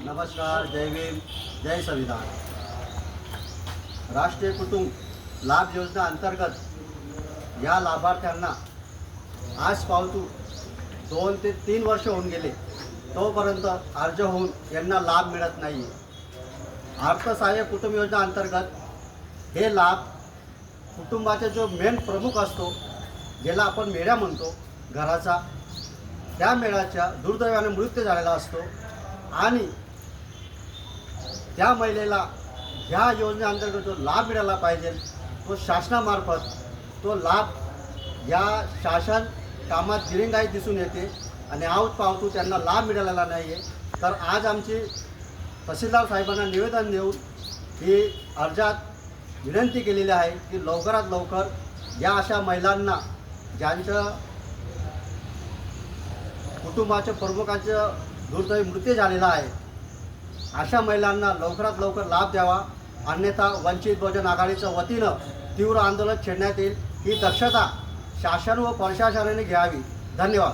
नमस्कार जय भीम जय संविधान. राष्ट्रीय कुटुंब लाभ योजना अंतर्गत या लाभार्थ्यांना आज पावतू दोन ते तीन वर्ष होऊन गेले तोपर्यंत अर्ज होऊन यांना लाभ मिळत नाही अर्थसहाय्य कुटुंब योजना अंतर्गत हे लाभ कुटुंबाचा जो मेन प्रमुख असतो ज्याला आपण मेळा म्हणतो घराचा त्या मेळ्याच्या दुर्दैवाने मृत्यू झालेला असतो आणि त्या महिलेला ह्या योजनेअंतर्गत जो लाभ मिळाला पाहिजे तो शासनामार्फत तो लाभ या शासन कामात दिरिंगाई दिसून येते आणि आऊत पावतो त्यांना लाभ मिळालेला नाही आहे तर आज आमची तहसीलदार साहेबांना निवेदन देऊन ही अर्जात विनंती केलेली आहे की लवकरात लवकर या अशा महिलांना ज्यांचं कुटुंबाच्या प्रमुखांचं दुर्दैवी मृत्यू झालेला आहे अशा महिलांना लवकरात लवकर लाभ द्यावा. अन्यथा वंचित बहुजन आघाडीच्या वतीनं तीव्र आंदोलन छेडण्यात येईल. ही दक्षता शासन व प्रशासनाने घ्यावी. धन्यवाद.